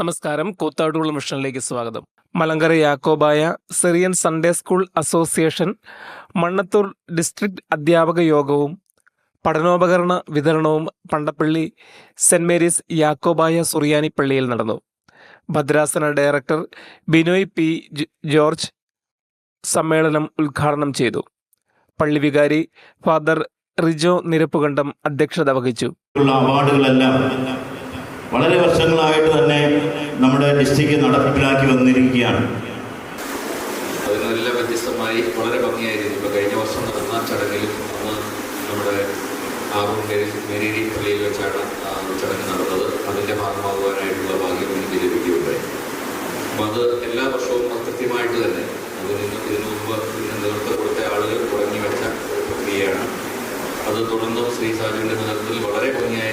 നമസ്കാരം. കൂത്താട്ടുകുളം മിഷനിലേക്ക് സ്വാഗതം. Malankara Yakobaya Syrian Sunday school association Mannathur district അധ്യാപക യോഗവും പഠനോപകരണ വിതരണവും പണ്ടപ്പള്ളി സെന്റ് മേരീസ് യാക്കോബായ സുറിയാനി പള്ളിയിൽ നടന്നു. ഭദ്രാസന ഡയറക്ടർ ബിനോയ് പി ജോർജ് സമ്മേളനം ഉദ്ഘാടനം ചെയ്തു. പള്ളി വികാരി ഫാദർ റിജോ നിരപ്പുകണ്ടം അധ്യക്ഷത വഹിച്ചു. അവാർഡുകളെല്ലാം വളരെ വർഷങ്ങളായിട്ട് തന്നെ നമ്മുടെ ഡിസ്ട്രിക്ട് നടപ്പിലാക്കി വന്നിരിക്കുകയാണ്. അതിനെല്ലാം വ്യത്യസ്തമായി വളരെ ഭംഗിയായിരുന്നു. ഇപ്പോൾ കഴിഞ്ഞ വർഷം നടന്ന ചടങ്ങിലും നമ്മുടെ മേരി പള്ളിയിൽ വെച്ചാണ് ചടങ്ങ് നടന്നത്. അതിന്റെ ഭാഗമാകുവാനായിട്ടുള്ള ഭാഗ്യം എനിക്ക് ലഭിക്കുകയുണ്ടായി. അപ്പം അത് എല്ലാ വർഷവും കൃത്യമായിട്ട് തന്നെ അതിന് ഇതിനു മുമ്പ് നേതൃത്വം കൊടുത്ത ആളുകൾ തുടങ്ങി വെച്ച പ്രക്രിയയാണ്. അത് തുടർന്നും ശ്രീ സാജുവിന്റെ നേതൃത്വത്തിൽ വളരെ ഭംഗിയായ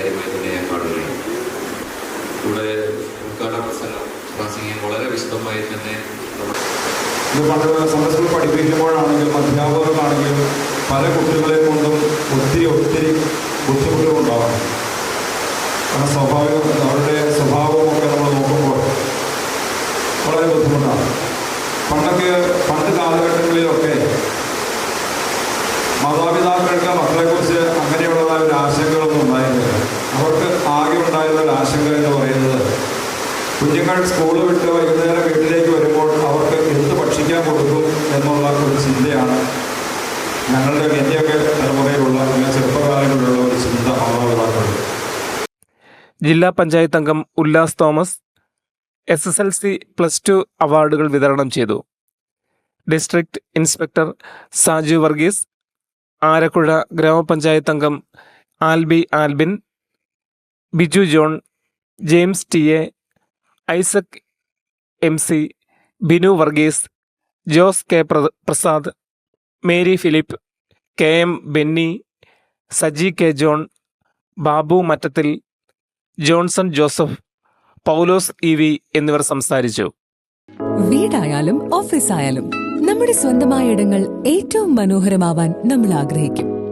കാര്യമായി തന്നെ ഞാൻ കാണുകയാണ് ഇവിടെ ഉദ്ഘാടന പ്രസംഗം പ്രാസിംഗം വളരെ വിശദമായി തന്നെ ഇത് പഠിപ്പിക്കുമ്പോഴാണെങ്കിലും അധ്യാപകർക്കാണെങ്കിലും പല കുട്ടികളെ കൊണ്ടും ഒത്തിരി ഒത്തിരി ബുദ്ധിമുട്ടുകളുണ്ടാവാം കാരണം സ്വാഭാവികം അവരുടെ സ്വഭാവമൊക്കെ നമ്മൾ നോക്കുമ്പോൾ വളരെ ബുദ്ധിമുട്ടാണ്. പണ്ടൊക്കെ പണ്ട് കാലഘട്ടങ്ങളിലൊക്കെ മാതാപിതാക്കൾക്ക് മക്കളെക്കുറിച്ച് അങ്ങനെയുള്ളതായ ഒരു ആശങ്കകളൊന്നും ഉണ്ടായിരുന്നില്ല ആകെ ഉണ്ടായിരുന്ന ആശങ്ക എന്ന് പറയുന്നത് കുഞ്ഞുങ്ങൾ സ്കൂൾ വിട്ട് വൈകുന്നേരം വീട്ടിലേക്ക് വരുമ്പോൾ അവർക്ക് എന്ത് ഭക്ഷിക്കാൻ കൊടുക്കും എന്നുള്ള ഒരു ചിന്തയാണ്. ഞങ്ങളുടെ എന്റെയൊക്കെ തലമുറയിലുള്ള അല്ലെങ്കിൽ ചെറുപ്പകാലങ്ങളിലുള്ള ഒരു ചിന്ത മാതാപിതാക്കളുണ്ട് ജില്ലാ പഞ്ചായത്ത് അംഗം Ullas Thomas S S L C plus two അവാർഡുകൾ വിതരണം ചെയ്തു. ഡിസ്ട്രിക്ട് ഇൻസ്പെക്ടർ സാജു വർഗീസ് ആരക്കുഴ ഗ്രാമപഞ്ചായത്ത് അംഗം Alby Albin Biju John James T A Isaac M C Binu Varghese Jose K പ്ര- Prasad Mary Philip K M Benny Saji K John Babu Mattathil Johnson Joseph Paulose E V എന്നിവർ സംസാരിച്ചു. വീടായാലും ഓഫീസായാലും നമ്മുടെ സ്വന്തമായ ഇടങ്ങൾ ഏറ്റവും മനോഹരമാവാൻ നമ്മൾ ആഗ്രഹിക്കും.